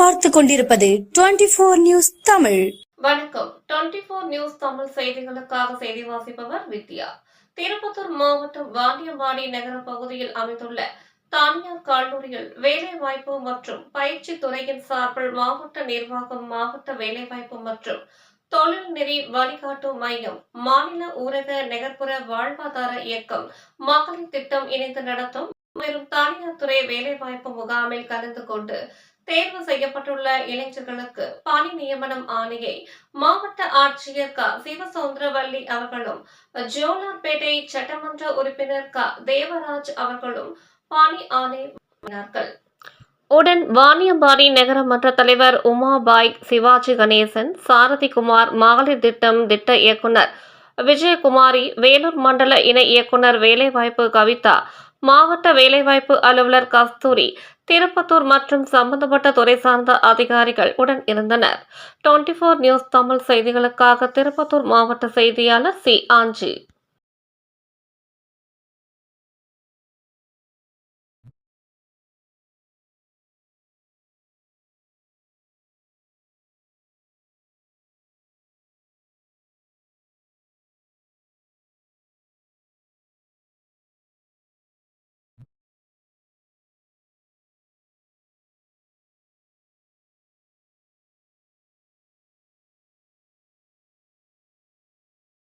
பார்த்து கொண்டிருப்பது twenty four news Tamil. வணக்கம். டுவெண்டி போர் நியூஸ் தமிழ் செய்திகளுக்காக செய்தி வாசிப்பவர் வித்யா. திருப்பத்தூர் மாவட்டம் வாண்டியம்பாடி நகர பகுதியில் அமைந்துள்ள தனியார் கல்லூரியில் வேலைவாய்ப்பு மற்றும் பயிற்சி துறையின் சார்பில் மாவட்ட நிர்வாகம் மாவட்ட வேலைவாய்ப்பு மற்றும் தொழில் நெறி வழிகாட்டு மையம் மாநில ஊரக நகர்ப்புற வாழ்வாதார இயக்கம் மகளிர் திட்டம் இணைந்து நடத்தும் மேலும் தனியார் துறை வேலைவாய்ப்பு முகாமில் கலந்து கொண்டு தேர்வு செய்யப்பட்டுள்ள இளைஞர்களுக்கு பணி நியமனம் ஆணையை மாவட்ட ஆட்சியர் க. சிவசௌந்தரவல்லி அவர்களும் ஜோலார்பேட்டை சட்டமன்ற உறுப்பினர் க. தேவராஜ் அவர்களும் பணி ஆணை உடன் வாணியம்பாடி நகரமன்ற தலைவர் உமாபாய் சிவாஜி கணேசன் சாரதிகுமார் மகளிர் திட்டம் திட்ட இயக்குனர் விஜயகுமாரி வேலூர் மண்டல இணை இயக்குனர் வேலைவாய்ப்பு கவிதா மாவட்ட வேலைவாய்ப்பு அலுவலர் கஸ்தூரி திருப்பத்தூர் மற்றும் சம்பந்தப்பட்ட துறை சார்ந்த அதிகாரிகள் உடன் இருந்தனர். டுவெண்டி நியூஸ் தமிழ் செய்திகளுக்காக திருப்பத்தூர் மாவட்ட செய்தியாளர் சி. ஆஞ்சி.